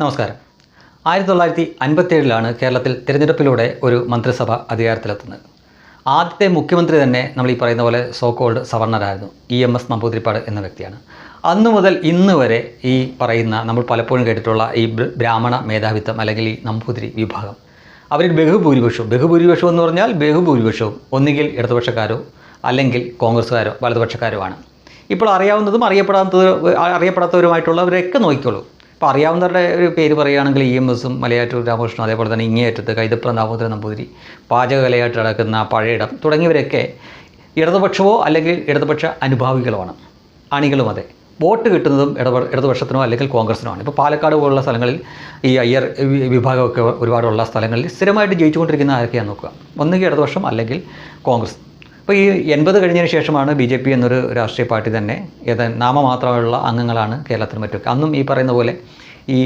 നമസ്കാരം. ആയിരത്തി തൊള്ളായിരത്തി അൻപത്തേഴിലാണ് കേരളത്തിൽ തിരഞ്ഞെടുപ്പിലൂടെ ഒരു മന്ത്രിസഭ അധികാരത്തിലെത്തുന്നത്. ആദ്യത്തെ മുഖ്യമന്ത്രി തന്നെ നമ്മൾ ഈ പറയുന്ന പോലെ സോ കോൾഡ് സവർണരായിരുന്നു ഇ എം എസ് നമ്പൂതിരിപ്പാട് എന്ന വ്യക്തിയാണ്. അന്ന് മുതൽ ഇന്ന് വരെ ഈ പറയുന്ന നമ്മൾ പലപ്പോഴും കേട്ടിട്ടുള്ള ഈ ബ്രാഹ്മണ മേധാവിത്വം അല്ലെങ്കിൽ ഈ നമ്പൂതിരി വിഭാഗം അവരിൽ ബഹുഭൂരിപക്ഷവും ബഹുഭൂരിപക്ഷം എന്ന് പറഞ്ഞാൽ ബഹുഭൂരിപക്ഷവും ഒന്നുകിൽ ഇടതുപക്ഷക്കാരോ അല്ലെങ്കിൽ കോൺഗ്രസ്സുകാരോ വലതുപക്ഷക്കാരോ ആണ്. ഇപ്പോൾ അറിയാവുന്നതും അറിയപ്പെടാത്തത് അറിയപ്പെടാത്തവരുമായിട്ടുള്ളവരെയൊക്കെ നോക്കിക്കോളൂ. ഇപ്പോൾ അറിയാവുന്നവരുടെ ഒരു പേര് പറയുകയാണെങ്കിൽ ഇ എം എസും മലയാറ്റൂർ രാമകൃഷ്ണൻ അതേപോലെ തന്നെ ഇങ്ങേയറ്റത്ത് കൈതപ്ര ദാമോദരൻ നമ്പൂതിരി പാചകകലയായിട്ട് നടക്കുന്ന പഴയിടം തുടങ്ങിയവരൊക്കെ ഇടതുപക്ഷമോ അല്ലെങ്കിൽ ഇടതുപക്ഷ അനുഭാവികളോ ആണ് അണികളും അതെ. വോട്ട് കിട്ടുന്നതും ഇടപ ഇടതുപക്ഷത്തിനോ അല്ലെങ്കിൽ കോൺഗ്രസിനോ ആണ്. ഇപ്പോൾ പാലക്കാട് പോലുള്ള സ്ഥലങ്ങളിൽ ഈ അയ്യർ വിഭാഗമൊക്കെ ഒരുപാടുള്ള സ്ഥലങ്ങളിൽ സ്ഥിരമായിട്ട് ജയിച്ചുകൊണ്ടിരിക്കുന്ന ആരൊക്കെയാണ് നോക്കുക? ഒന്നുകിൽ ഇടതുപക്ഷം അല്ലെങ്കിൽ കോൺഗ്രസ്. അപ്പോൾ ഈ എൺപത് കഴിഞ്ഞതിന് ശേഷമാണ് ബി ജെ പി എന്നൊരു രാഷ്ട്രീയ പാർട്ടി തന്നെ ഏത് നാമമാത്രമുള്ള അംഗങ്ങളാണ് കേരളത്തിൽ മറ്റൊക്കെ അന്നും ഈ പറയുന്ന പോലെ ഈ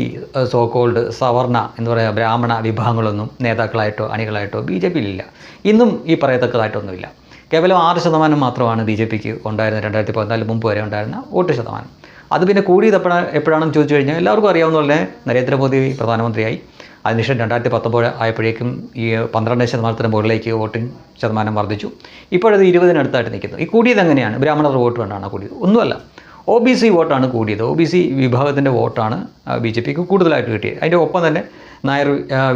സോ കോൾഡ് സവർണ എന്ന് പറയുക ബ്രാഹ്മണ വിഭാഗങ്ങളൊന്നും നേതാക്കളായിട്ടോ അണികളായിട്ടോ ബി ജെ പിയിലില്ല ഇന്നും ഈ പറയത്തക്കതായിട്ടൊന്നുമില്ല. കേവലം ആറ് ശതമാനം മാത്രമാണ് ബി ജെ പിക്ക് ഉണ്ടായിരുന്ന രണ്ടായിരത്തി പതിനാല് മുമ്പ് വരെ ഉണ്ടായിരുന്ന വോട്ട് ശതമാനം. അത് പിന്നെ കൂടിയത് എപ്പോഴാണ് എപ്പോഴാണെന്ന് ചോദിച്ചു കഴിഞ്ഞാൽ എല്ലാവർക്കും അറിയാവുന്ന പോലെ നരേന്ദ്രമോദി പ്രധാനമന്ത്രിയായി. അതിനുശേഷം രണ്ടായിരത്തി പത്തൊമ്പത് ആയപ്പോഴേക്കും ഈ പന്ത്രണ്ട് ശതമാനത്തിന് മുകളിലേക്ക് വോട്ടിംഗ് ശതമാനം വർദ്ധിച്ചു. ഇപ്പോഴത് ഇരുപതിനടുത്തായിട്ട് നിൽക്കുന്നു. ഈ കൂടിയത് എങ്ങനെയാണ്? ബ്രാഹ്മണർ വോട്ട് കൊണ്ടാണ് കൂടിയത്. ഒന്നുമല്ല. ഒ ബി സി വോട്ടാണ് കൂടിയത്. ഒ ബി സി വിഭാഗത്തിന്റെ വോട്ടാണ് ബി ജെ പിക്ക് കൂടുതലായിട്ട് കിട്ടിയത്. അതിന്റെ ഒപ്പം തന്നെ നായർ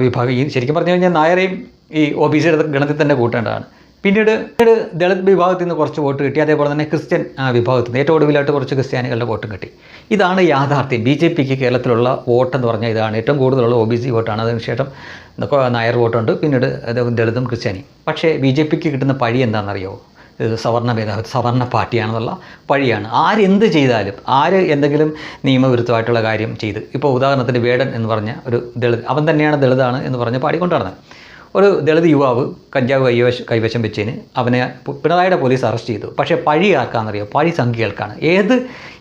വിഭാഗം ഈ ശരിക്കും പറഞ്ഞു കഴിഞ്ഞാൽ നായരെയും ഈ ഒ ബി സിയുടെ ഗണത്തിൽ തന്നെ കൂട്ടേണ്ടതാണ്. പിന്നീട് പിന്നീട് ദളിത് വിഭാഗത്തിൽ നിന്ന് കുറച്ച് വോട്ട് കിട്ടി. അതേപോലെ തന്നെ ക്രിസ്ത്യൻ വിഭാഗത്തിൽ നിന്ന് ഏറ്റവും ഒടുവിലായിട്ട് കുറച്ച് ക്രിസ്ത്യാനികളുടെ വോട്ടും കിട്ടി. ഇതാണ് യാഥാർത്ഥ്യം. ബി ജെ പിക്ക് കേരളത്തിലുള്ള വോട്ടെന്ന് പറഞ്ഞാൽ ഇതാണ് ഏറ്റവും കൂടുതലുള്ള ഒ ബി സി വോട്ടാണ്. അതിനുശേഷം നായർ വോട്ടുണ്ട്. പിന്നീട് ദളിതും ക്രിസ്ത്യാനി പക്ഷേ ബി ജെ പിക്ക് കിട്ടുന്ന പഴി എന്താണെന്നറിയോ? സവർണ ഭേദ സവർണ പാർട്ടിയാണെന്നുള്ള പഴിയാണ്. ആരെന്ത് ചെയ്താലും ആര് എന്തെങ്കിലും നിയമവിരുദ്ധമായിട്ടുള്ള കാര്യം ചെയ്ത്. ഇപ്പോൾ ഉദാഹരണത്തിന് വേടൻ എന്ന് പറഞ്ഞ ഒരു ദളിത് അവൻ തന്നെയാണ് ദളിതാണ് എന്ന് പറഞ്ഞ് പാടി നടന്നത്. ഒരു ദളിത് യുവാവ് കഞ്ചാവ് കൈവശം കൈവശം വെച്ചതിന് അവനെ പിണറായിയുടെ പോലീസ് അറസ്റ്റ് ചെയ്തു. പക്ഷേ പഴി ആർക്കാണെന്നറിയോ പഴി സംഖ്യകൾക്കാണ് ഏത്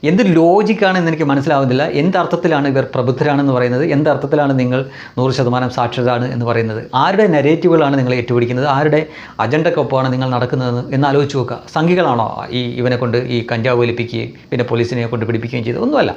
എന്ത് ലോജിക്കാണെന്ന് എനിക്ക് മനസ്സിലാവുന്നില്ല. എന്ത് അർത്ഥത്തിലാണ് ഇവർ പ്രബുദ്ധരാണെന്ന് പറയുന്നത്? എന്തർത്ഥത്തിലാണ് നിങ്ങൾ നൂറ് ശതമാനം സാക്ഷരതാണ് എന്ന് പറയുന്നത്? ആരുടെ നെരേറ്റീവുകളാണ് നിങ്ങൾ ഏറ്റുപിടിക്കുന്നത്? ആരുടെ അജണ്ടക്കൊപ്പമാണ് നിങ്ങൾ നടക്കുന്നതെന്ന് എന്ന് ആലോചിച്ച് നോക്കുക. സംഖ്യകളാണോ ഈ ഇവനെ കൊണ്ട് ഈ കഞ്ചാവ് വലിപ്പിക്കുകയും പിന്നെ പോലീസിനെ കൊണ്ട് പിടിപ്പിക്കുകയും ചെയ്തത്? ഒന്നുമല്ല.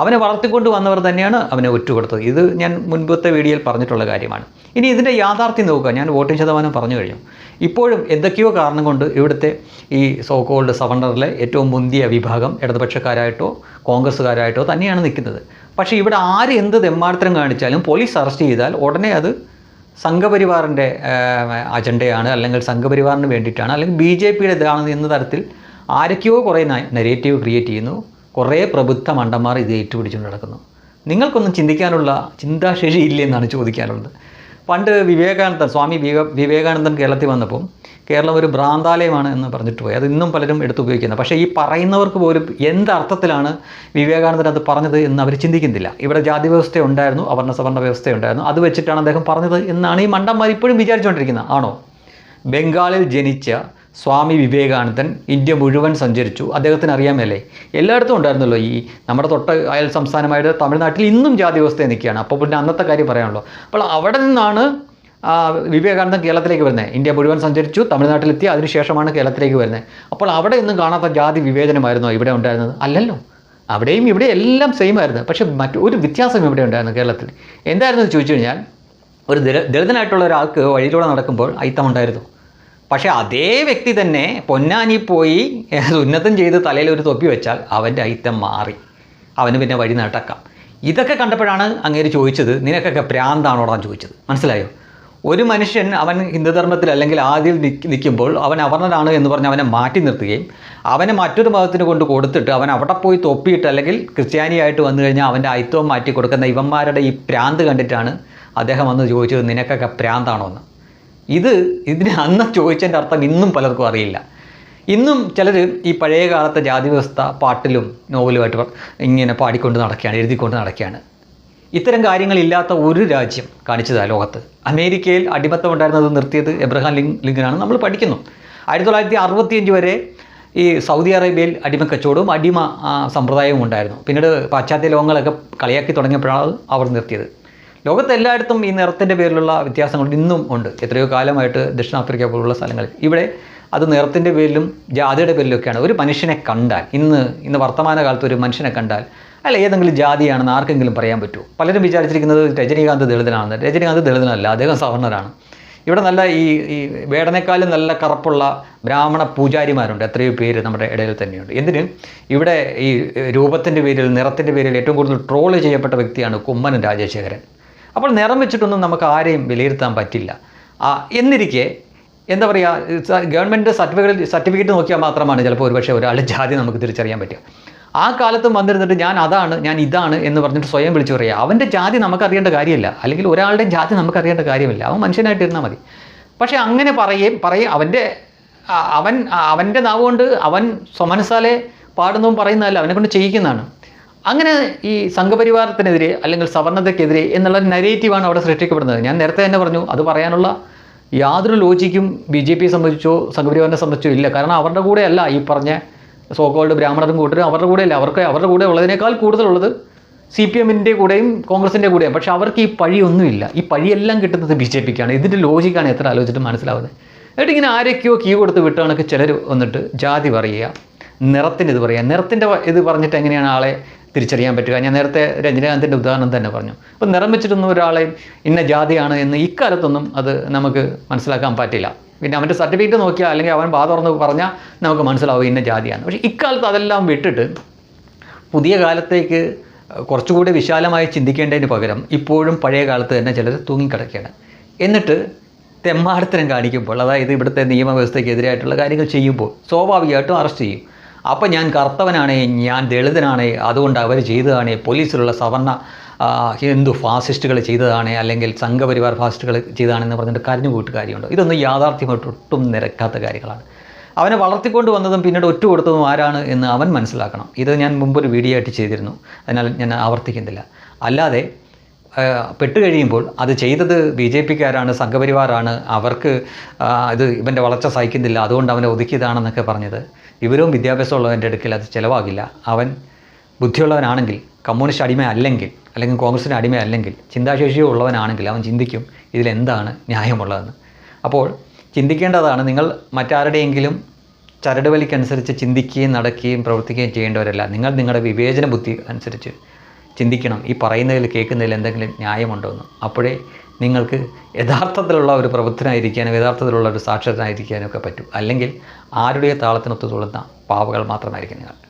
അവനെ വളർത്തിക്കൊണ്ട് വന്നവർ തന്നെയാണ് അവനെ ഒറ്റുകൊടുത്തത് ഇത് ഞാൻ മുൻപത്തെ വീഡിയോയിൽ പറഞ്ഞിട്ടുള്ള കാര്യമാണ്. ഇനി ഇതിന്റെ യാഥാർത്ഥ്യം നോക്കുക. ഞാൻ വോട്ടിംഗ് ശതമാനം പറഞ്ഞു കഴിഞ്ഞു. ഇപ്പോഴും എന്തൊക്കെയോ കാരണം കൊണ്ട് ഇവിടുത്തെ ഈ സോക്കോൾഡ് കോൾഡ് സവർണറിലെ ഏറ്റവും മുന്തിയ വിഭാഗം ഇടതുപക്ഷക്കാരായിട്ടോ കോൺഗ്രസ്സുകാരായിട്ടോ തന്നെയാണ് നിൽക്കുന്നത്. പക്ഷേ ഇവിടെ ആര് എന്ത് തെമ്മാടത്തരം കാണിച്ചാലും പോലീസ് അറസ്റ്റ് ചെയ്താൽ ഉടനെ അത് സംഘപരിവാറിന്റെ അജണ്ടയാണ് അല്ലെങ്കിൽ സംഘപരിവാറിന് വേണ്ടിയിട്ടാണ് അല്ലെങ്കിൽ ബി ജെ പിയുടെ ഇതാണ് എന്ന തരത്തിൽ ആരൊക്കെയോ കുറേ നെഗറ്റീവ് ക്രിയേറ്റ് ചെയ്യുന്നു. കുറേ പ്രബുദ്ധ മണ്ടന്മാർ ഇത് ഏറ്റുപിടിച്ചുകൊണ്ട് നടക്കുന്നു. നിങ്ങൾക്കൊന്നും ചിന്തിക്കാനുള്ള ചിന്താശേഷി ഇല്ലെന്നാണ് ചോദിക്കാനുള്ളത്. പണ്ട് വിവേകാനന്ദൻ സ്വാമി വിവേ വിവേകാനന്ദൻ കേരളത്തിൽ വന്നപ്പോൾ കേരളം ഒരു ഭ്രാന്താലയമാണ് എന്ന് പറഞ്ഞിട്ട് പോയി. അത് ഇന്നും പലരും എടുത്ത് ഉപയോഗിക്കുന്നത് പക്ഷേ ഈ പറയുന്നവർക്ക് പോലും എന്തർത്ഥത്തിലാണ് വിവേകാനന്ദൻ അത് പറഞ്ഞത് എന്ന് അവർ ചിന്തിക്കുന്നില്ല. ഇവിടെ ജാതി വ്യവസ്ഥ ഉണ്ടായിരുന്നു അവർണ സവർണ വ്യവസ്ഥ ഉണ്ടായിരുന്നു. അത് വെച്ചിട്ടാണ് അദ്ദേഹം പറഞ്ഞത് എന്നാണ് ഈ മണ്ടന്മാർ ഇപ്പോഴും വിചാരിച്ചുകൊണ്ടിരിക്കുന്നത്. ആണോ? ബംഗാളിൽ ജനിച്ച സ്വാമി വിവേകാനന്ദൻ ഇന്ത്യ മുഴുവൻ സഞ്ചരിച്ചു. അദ്ദേഹത്തിന് അറിയാമല്ലേ എല്ലായിടത്തും ഉണ്ടായിരുന്നല്ലോ ഈ നമ്മുടെ തൊട്ട അയൽ സംസ്ഥാനമായിട്ട് തമിഴ്നാട്ടിൽ ഇന്നും ജാതി വ്യവസ്ഥ നിൽക്കുകയാണ്. അപ്പോൾ പിന്നെ അന്നത്തെ കാര്യം പറയാനുള്ളൂ. അപ്പോൾ അവിടെ നിന്നാണ് വിവേകാനന്ദൻ കേരളത്തിലേക്ക് വരുന്നത് ഇന്ത്യ മുഴുവൻ സഞ്ചരിച്ചു തമിഴ്നാട്ടിലെത്തി അതിനുശേഷമാണ് കേരളത്തിലേക്ക് വരുന്നത് അപ്പോൾ അവിടെ ഒന്നും കാണാത്ത ജാതി വിവേചനമായിരുന്നോ ഇവിടെ ഉണ്ടായിരുന്നത്? അല്ലല്ലോ. അവിടെയും ഇവിടെ എല്ലാം സെയിം ആയിരുന്നു. പക്ഷേ മറ്റു ഒരു വ്യത്യാസം ഇവിടെ ഉണ്ടായിരുന്നു കേരളത്തിൽ. എന്തായിരുന്നു ചോദിച്ചു കഴിഞ്ഞാൽ ഒരു ദളിതനായിട്ടുള്ള ഒരാൾക്ക് വഴിയിലൂടെ നടക്കുമ്പോൾ അയിത്തം ഉണ്ടായിരുന്നു. പക്ഷേ അതേ വ്യക്തി തന്നെ പൊന്നാനി പോയി ഉന്നതം ചെയ്ത് തലയിൽ ഒരു തൊപ്പി വെച്ചാൽ അവന്റെ ഐറ്റം മാറി. അവന് പിന്നെ വഴി നടക്കാം. ഇതൊക്കെ കണ്ടപ്പോഴാണ് അങ്ങേര് ചോദിച്ചത് നിനക്കൊക്കെ പ്രാന്താണോടാൻ ചോദിച്ചത്. മനസ്സിലായോ? ഒരു മനുഷ്യൻ അവൻ ഹിന്ദുധർമ്മത്തിൽ അല്ലെങ്കിൽ ആദ്യം നിൽക്കുമ്പോൾ അവൻ അവർണനാണ് എന്ന് പറഞ്ഞ് അവനെ മാറ്റി നിർത്തുകയും അവനെ മറ്റൊരു മതത്തിന് കൊണ്ട് കൊടുത്തിട്ട് അവൻ അവിടെ പോയി തൊപ്പിയിട്ട് അല്ലെങ്കിൽ ക്രിസ്ത്യാനിയായിട്ട് വന്നു കഴിഞ്ഞാൽ അവന്റെ ഐത്വം മാറ്റി കൊടുക്കുന്ന ഇവന്മാരുടെ ഈ പ്രാന്ത് കണ്ടിട്ടാണ് അദ്ദേഹം വന്ന് ചോദിച്ചത് നിനക്കൊക്കെ പ്രാന്താണോ? എന്ന്. ഇത് ഇതിനെ അന്ന് ചോദിച്ചതിന്റെ അർത്ഥം ഇന്നും പലർക്കും അറിയില്ല. ഇന്നും ചിലർ ഈ പഴയ കാലത്തെ ജാതി വ്യവസ്ഥ പാട്ടിലും നോവലുമായിട്ട് ഇങ്ങനെ പാടിക്കൊണ്ട് നടക്കുകയാണ് എഴുതിക്കൊണ്ട് നടക്കുകയാണ്. ഇത്തരം കാര്യങ്ങളില്ലാത്ത ഒരു രാജ്യം കാണിച്ചതാണ് ലോകത്ത്. അമേരിക്കയിൽ അടിമത്തം ഉണ്ടായിരുന്നത് നിർത്തിയത് എബ്രഹാം ലിങ് ലിങ്കനാണ് നമ്മൾ പഠിക്കുന്നു. ആയിരത്തി തൊള്ളായിരത്തി അറുപത്തിയഞ്ച് വരെ ഈ സൗദി അറേബ്യയിൽ അടിമ കച്ചവടവും അടിമ സമ്പ്രദായവും ഉണ്ടായിരുന്നു. പിന്നീട് പാശ്ചാത്യ ലോകങ്ങളൊക്കെ കളിയാക്കി തുടങ്ങിയപ്പോഴാണ് അവർ നിർത്തിയത്. ലോകത്ത് എല്ലായിടത്തും ഈ നിറത്തിന്റെ പേരിലുള്ള വ്യത്യാസങ്ങൾ ഇന്നും ഉണ്ട്. എത്രയോ കാലമായിട്ട് ദക്ഷിണാഫ്രിക്ക പോലുള്ള സ്ഥലങ്ങളിൽ. ഇവിടെ അത് നിറത്തിന്റെ പേരിലും ജാതിയുടെ പേരിലൊക്കെയാണ്. ഒരു മനുഷ്യനെ കണ്ടാൽ ഇന്ന് ഇന്ന് വർത്തമാന കാലത്ത് ഒരു മനുഷ്യനെ കണ്ടാൽ അല്ല ഏതെങ്കിലും ജാതിയാണെന്ന് ആർക്കെങ്കിലും പറയാൻ പറ്റുമോ? പലരും വിചാരിച്ചിരിക്കുന്നത് രജനീകാന്ത് ദളിതനാണെന്ന്. രജനീകാന്ത് ദളിതനല്ല അദ്ദേഹം സവർണരാണ് ഇവിടെ നല്ല ഈ ഈ വേടനേക്കാളും നല്ല കറുപ്പുള്ള ബ്രാഹ്മണ പൂജാരിമാരുണ്ട്. എത്രയോ പേര് നമ്മുടെ ഇടയിൽ തന്നെയുണ്ട്. എന്തിന്? ഇവിടെ ഈ രൂപത്തിന്റെ പേരിൽ നിറത്തിന്റെ പേരിൽ ഏറ്റവും കൂടുതൽ ട്രോൾ ചെയ്യപ്പെട്ട വ്യക്തിയാണ് കുമ്മനം രാജശേഖരൻ. അപ്പോൾ നിറം വെച്ചിട്ടൊന്നും നമുക്ക് ആരെയും വിലയിരുത്താൻ പറ്റില്ല. എന്നിരിക്കെ എന്താ പറയുക ഗവൺമെന്റ് സർട്ടിഫിക്കറ്റ് സർട്ടിഫിക്കറ്റ് നോക്കിയാൽ മാത്രമാണ് ചിലപ്പോൾ ഒരുപക്ഷെ ഒരാളുടെ ജാതി നമുക്ക് തിരിച്ചറിയാൻ പറ്റുക. ആ കാലത്തും വന്നിരുന്നിട്ട് ഞാൻ അതാണ് ഞാൻ ഇതാണ് എന്ന് പറഞ്ഞിട്ട് സ്വയം വിളിച്ചു പറയുക അവന്റെ ജാതി നമുക്കറിയേണ്ട കാര്യമില്ല. അല്ലെങ്കിൽ ഒരാളുടെ ജാതി നമുക്കറിയേണ്ട കാര്യമില്ല. അവൻ മനുഷ്യനായിട്ടിരുന്നാൽ മതി. പക്ഷേ അങ്ങനെ പറയുകയും പറയും അവന്റെ അവൻ അവന്റെ നാവ് കൊണ്ട് അവൻ സ്വമനസാലെ പാടുന്നതും പറയുന്നതല്ല അവനെ കൊണ്ട് ചെയ്യിക്കുന്നതാണ്. അങ്ങനെ ഈ സംഘപരിവാരത്തിനെതിരെ അല്ലെങ്കിൽ സവർണതയ്ക്കെതിരെ എന്നുള്ള നരേറ്റീവാണ് അവിടെ സൃഷ്ടിക്കപ്പെടുന്നത്. ഞാൻ നേരത്തെ തന്നെ പറഞ്ഞു അത് പറയാനുള്ള യാതൊരു ലോജിക്കും ബി ജെ പിയെ സംബന്ധിച്ചോ സംഘപരിവാറിനെ സംബന്ധിച്ചോ ഇല്ല. കാരണം അവരുടെ കൂടെ അല്ല ഈ പറഞ്ഞ സോക്കോൾഡ് ബ്രാഹ്മണരും കൂട്ടരും അവരുടെ കൂടെയല്ല അവർക്ക് അവരുടെ കൂടെ ഉള്ളതിനേക്കാൾ കൂടുതലുള്ളത് സി പി എമ്മിന്റെ കൂടെയും കോൺഗ്രസിന്റെ കൂടെയും പക്ഷേ അവർക്ക് ഈ പഴിയൊന്നുമില്ല. ഈ പഴിയെല്ലാം കിട്ടുന്നത് ബി ജെ പിക്കാണ്. ഇതിന്റെ ലോജിക്കാണ് എത്ര ആലോചിച്ചിട്ട് മനസ്സിലാവുന്നത്. എന്നിട്ട് ഇങ്ങനെ ആരൊക്കെയോ കീ കൊടുത്ത് വിട്ടാണൊക്കെ ചിലർ വന്നിട്ട് ജാതി പറയുക നിറത്തിന്റെ ഇത് പറയുക. നിറത്തിന്റെ ഇത് പറഞ്ഞിട്ട് എങ്ങനെയാണ് ആളെ തിരിച്ചറിയാൻ പറ്റുക. ഞാൻ നേരത്തെ രജനീകാന്തിന്റെ ഉദാഹരണം തന്നെ പറഞ്ഞു. അപ്പോൾ നിറം വെച്ചിട്ടൊന്നും ഒരാളെ ഇന്ന ജാതിയാണ് എന്ന് ഇക്കാലത്തൊന്നും അത് നമുക്ക് മനസ്സിലാക്കാൻ പറ്റില്ല. പിന്നെ അവന്റെ സർട്ടിഫിക്കറ്റ് നോക്കിയാൽ അല്ലെങ്കിൽ അവൻ ബാധ തുറന്ന് പറഞ്ഞാൽ നമുക്ക് മനസ്സിലാവും ഇന്ന ജാതിയാണ്. പക്ഷേ ഇക്കാലത്ത് അതെല്ലാം വിട്ടിട്ട് പുതിയ കാലത്തേക്ക് കുറച്ചുകൂടി വിശാലമായി ചിന്തിക്കേണ്ടതിന് പകരം ഇപ്പോഴും പഴയ കാലത്ത് തന്നെ ചിലർ തൂങ്ങിക്കിടക്കുകയാണ്. എന്നിട്ട് തെമ്മാടത്തരം കാണിക്കുമ്പോൾ അതായത് ഇവിടുത്തെ നിയമവ്യവസ്ഥയ്ക്ക് എതിരായിട്ടുള്ള കാര്യങ്ങൾ ചെയ്യുമ്പോൾ സ്വാഭാവികമായിട്ടും അറസ്റ്റ് ചെയ്യും. അപ്പം ഞാൻ കർത്തവനാണ് ഞാൻ ദളിതനാണ് അതുകൊണ്ട് അവർ ചെയ്തതാണ് പോലീസിലുള്ള സവർണ ഹിന്ദു ഫാസിസ്റ്റുകൾ ചെയ്തതാണ് അല്ലെങ്കിൽ സംഘപരിവാർ ഫാസിസ്റ്റുകൾ ചെയ്തതാണെന്ന് പറഞ്ഞിട്ട് കരഞ്ഞു പോയിട്ട് കാര്യമുണ്ടോ. ഇതൊന്നും യാഥാർത്ഥ്യമായിട്ട് ഒട്ടും നിരക്കാത്ത കാര്യങ്ങളാണ്. അവനെ വളർത്തിക്കൊണ്ട് വന്നതും പിന്നീട് ഒറ്റ കൊടുത്തതും ആരാണ് എന്ന് അവൻ മനസ്സിലാക്കണം. ഇത് ഞാൻ മുമ്പൊരു വീഡിയോ ആയിട്ട് ചെയ്തിരുന്നു. അതിനാൽ ഞാൻ ആവർത്തിക്കുന്നില്ല. അല്ലാതെ പെട്ടുകഴിയുമ്പോൾ പെട്ട് കഴിയുമ്പോൾ അത് ചെയ്തത് ബി ജെ പിക്കാരാണ് സംഘപരിവാറാണ് അവർക്ക് ഇത് ഇവന്റെ വളർച്ച സഹിക്കുന്നില്ല അതുകൊണ്ട് അവനെ ഒതുക്കിയതാണെന്നൊക്കെ പറഞ്ഞത്. വിവരവും വിദ്യാഭ്യാസവും ഉള്ളവന്റെ അടുക്കൽ അത് ചിലവാകില്ല. അവൻ ബുദ്ധിയുള്ളവനാണെങ്കിൽ കമ്മ്യൂണിസ്റ്റ് അടിമ അല്ലെങ്കിൽ അല്ലെങ്കിൽ കോൺഗ്രസിന് അടിമ അല്ലെങ്കിൽ ചിന്താശേഷിയോ ഉള്ളവനാണെങ്കിൽ അവൻ ചിന്തിക്കും ഇതിലെന്താണ് ന്യായമുള്ളതെന്ന്. അപ്പോൾ ചിന്തിക്കേണ്ടതാണ് നിങ്ങൾ മറ്റാരുടെയെങ്കിലും ചരട് വലിക്കനുസരിച്ച് ചിന്തിക്കുകയും നടക്കുകയും പ്രവർത്തിക്കുകയും ചെയ്യേണ്ടവരല്ല. നിങ്ങൾ നിങ്ങളുടെ വിവേചന ബുദ്ധി അനുസരിച്ച് ചിന്തിക്കണം. ഈ പറയുന്നതിൽ കേൾക്കുന്നതിൽ എന്തെങ്കിലും ന്യായമുണ്ടോ എന്ന് അപ്പോഴേ നിങ്ങൾക്ക് യഥാർത്ഥത്തിലുള്ള ഒരു പ്രബുദ്ധനായിരിക്കാനും യഥാർത്ഥത്തിലുള്ള ഒരു സാക്ഷരനായിരിക്കാനും ഒക്കെ പറ്റും. അല്ലെങ്കിൽ ആരുടെ താളത്തിനൊത്തു തുള്ളുന്ന പാവകൾ മാത്രമായിരിക്കും നിങ്ങൾ.